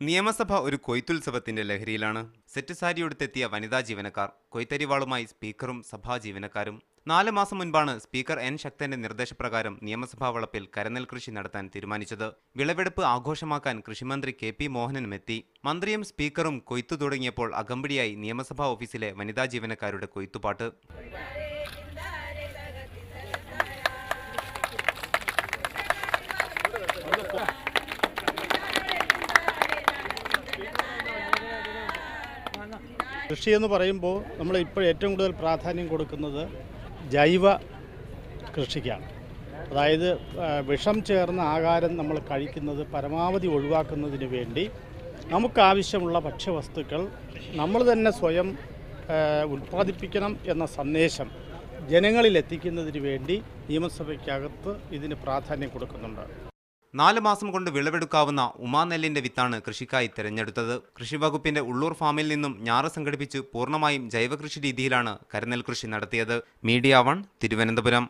നിയമസഭ ഒരു കൊയ്ത്തുത്സവത്തിന്റെ ലഹരിയിലാണ്. സെറ്റ് സാരിയുടുത്തെത്തിയ വനിതാ ജീവനക്കാർ കൊയ്ത്തരിവാളുമായി സ്പീക്കറും സഭാ ജീവനക്കാരും നാല് മാസം മുൻപാണ് സ്പീക്കർ എൻ ശക്തന്റെ നിർദ്ദേശപ്രകാരം നിയമസഭാ വളപ്പിൽ കരനെൽ കൃഷി നടത്താൻ തീരുമാനിച്ചത്. വിളവെടുപ്പ് ആഘോഷമാക്കാൻ കൃഷിമന്ത്രി കെ പി മോഹനനും എത്തി. മന്ത്രിയും സ്പീക്കറും കൊയ്ത്തു തുടങ്ങിയപ്പോൾ അകമ്പടിയായി നിയമസഭാ ഓഫീസിലെ വനിതാ ജീവനക്കാരുടെ കൊയ്ത്തുപാട്ട്. കൃഷി എന്ന് പറയുമ്പോൾ നമ്മൾ ഇപ്പോൾ ഏറ്റവും കൂടുതൽ പ്രാധാന്യം കൊടുക്കുന്നത് ജൈവ കൃഷിക്കാണ്. അതായത് വിഷം ചേർന്ന ആഹാരം നമ്മൾ കഴിക്കുന്നത് പരമാവധി ഒഴിവാക്കുന്നതിന് വേണ്ടി നമുക്കാവശ്യമുള്ള ഭക്ഷ്യവസ്തുക്കൾ നമ്മൾ തന്നെ സ്വയം ഉൽപ്പാദിപ്പിക്കണം എന്ന സന്ദേശം ജനങ്ങളിൽ എത്തിക്കുന്നതിന് വേണ്ടി നിയമസഭയ്ക്കകത്ത് ഇതിന് പ്രാധാന്യം കൊടുക്കുന്നുണ്ട്. നാല് മാസം കൊണ്ട് വിളവെടുക്കാവുന്ന ഉമാനെല്ലിന്റെ വിത്താണ് കൃഷിക്കായി തിരഞ്ഞെടുത്തത്. കൃഷിവകുപ്പിന്റെ ഉള്ളൂർ ഫാമിൽ നിന്നും ഞാറ് സംഘടിപ്പിച്ച് പൂർണമായും ജൈവകൃഷി രീതിയിലാണ് കരുനെൽ കൃഷി നടത്തിയത്. Media one Thiruvananthapuram.